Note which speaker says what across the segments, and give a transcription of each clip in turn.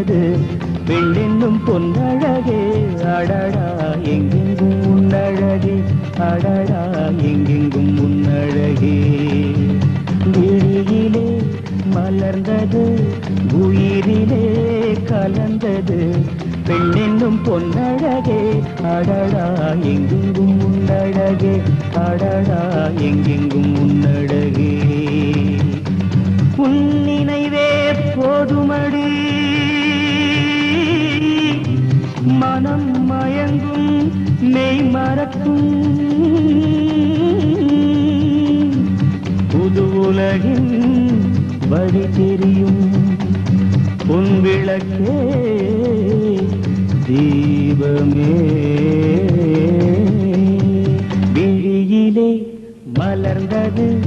Speaker 1: பெண்ணென்னும் பொன்னழகே. அடடா எங்கெங்கும் உன்னழகே அடடா எங்கெங்கும் உன்னழகே விழியிலே மலர்ந்தது உயிரிலே கலந்தது. பெண்ணென்னும் பொன்னழகே. அடடா எங்கெங்கும் உன்னழகே அடடா எங்கெங்கும் மெய் புது உலகின் வழி தெரியும். உன் விளக்கே தீபமே. விழியிலே மலர்ந்தது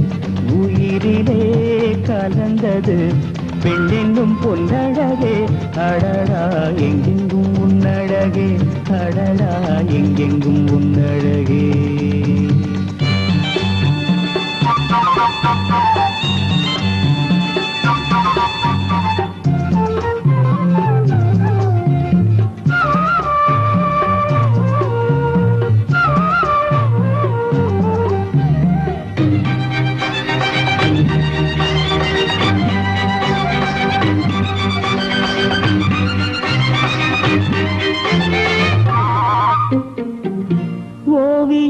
Speaker 1: உயிரிலே கலந்தது. பெண்ணென்னும் பொன்னழகே அடடா எங்கெங்கும் உன்னழகே.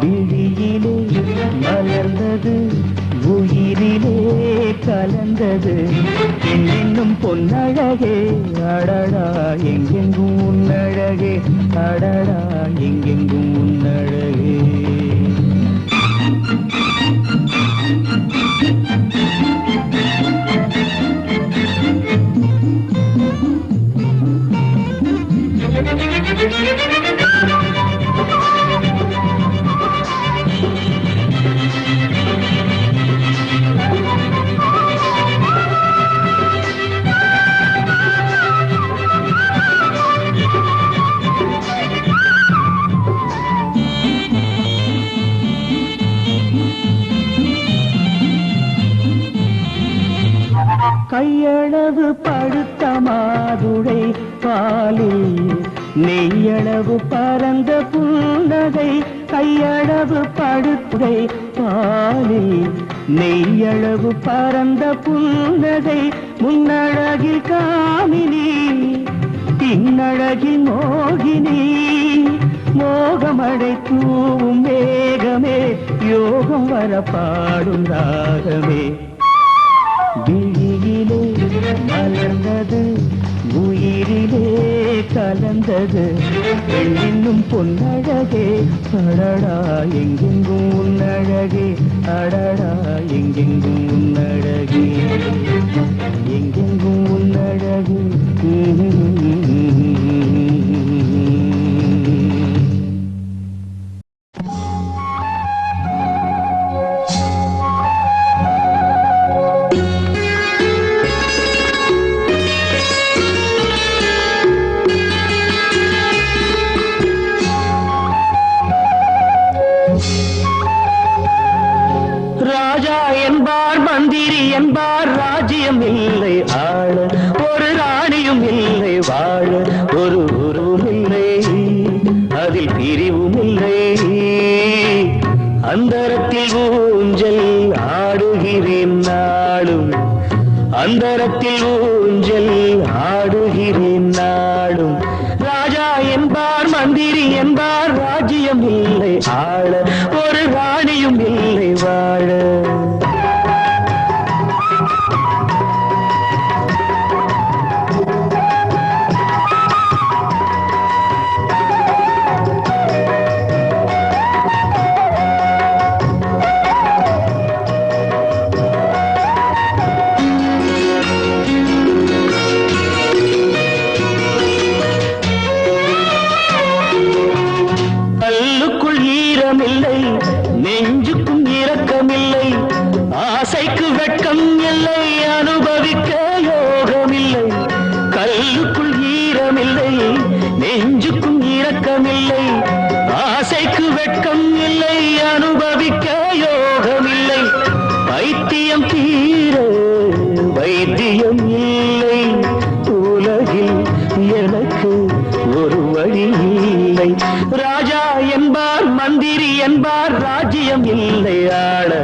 Speaker 1: விழியிலே மலர்ந்தது உயிரிலே கலந்தது. என்னும் பொன்னழகே அடடா எங்கெங்கும் உன்னழகே அடடா எங்கெங்கும் உன்னழகே. நெய்யளவு படுத்த மாதுடை பாலில் நெய்யளவு பரந்த புன்னகை கையளவு படுத்துடை பாலில் நெய்யளவு பரந்த புன்னகை முன்னழகில் காமினி பின்னழகில் மோகினி. மோகமடை தூவும் மேகமே யோகம் வர பாடும் ராகமே. விழியிலே மலர்ந்தது உயிரிலே கலந்தது. பெண்ணின்னும் பொன்னழகே அடடா எங்கெங்கும் உன்னழகே அடடா எங்கெங்கும் உன்னழகே. எங்கெங்கும் உன்னழகே. ஒரு குருவும் இல்லை அதில் பிரிவும் இல்லை அந்தரத்தில் ஊஞ்சல் ஆடுகிறேன் நாளும். அந்தரத்தில் ஊஞ்சல் ஆடுகிறேன் நாளும். ராஜா என்பார் மந்திரி என்பார் ராஜ்யம் இல்லை. ஆள ஒரு ராணியும் இல்லை. சாத்தியம் இல்லை ஆள.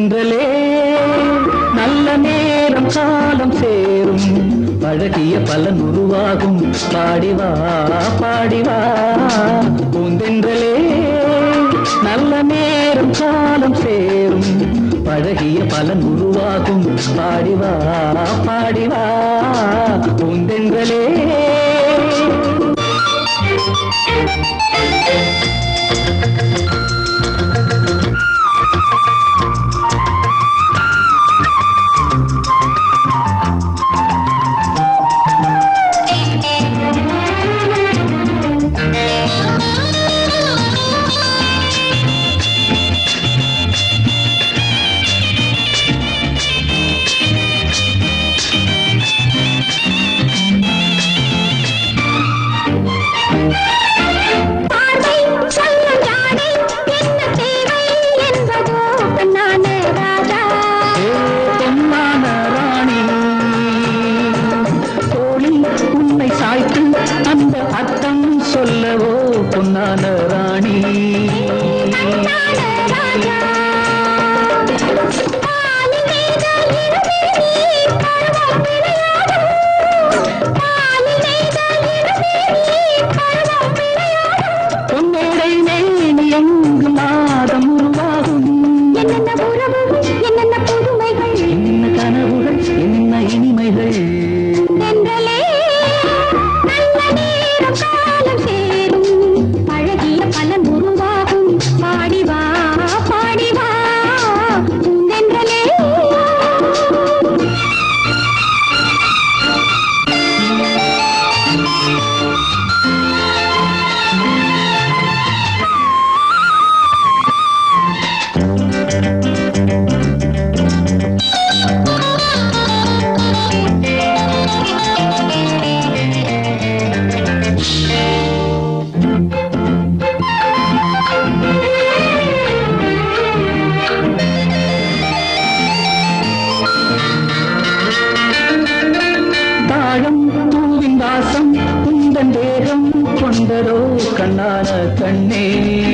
Speaker 2: தென்றலே நல்ல
Speaker 1: நேரம் காலம் சேரும். அழகிய பலன் உருவாகும். பாடிவா பாடிவா பூந்தென்றலே நல்ல நேரம் காலம் சேரும். பழகிய பலன் உருவாகும். பாடிவா பாடிவா பூந்தென்றலே
Speaker 3: கண்ணான கண்ணே.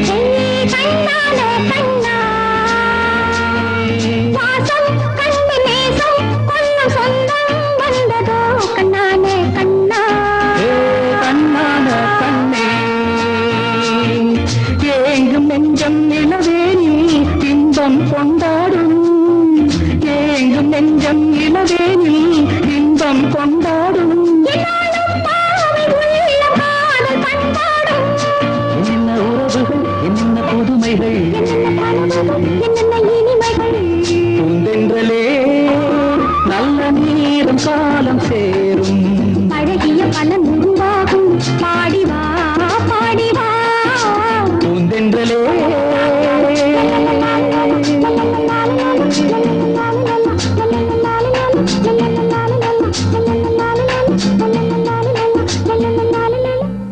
Speaker 3: சாலம் சேரும்.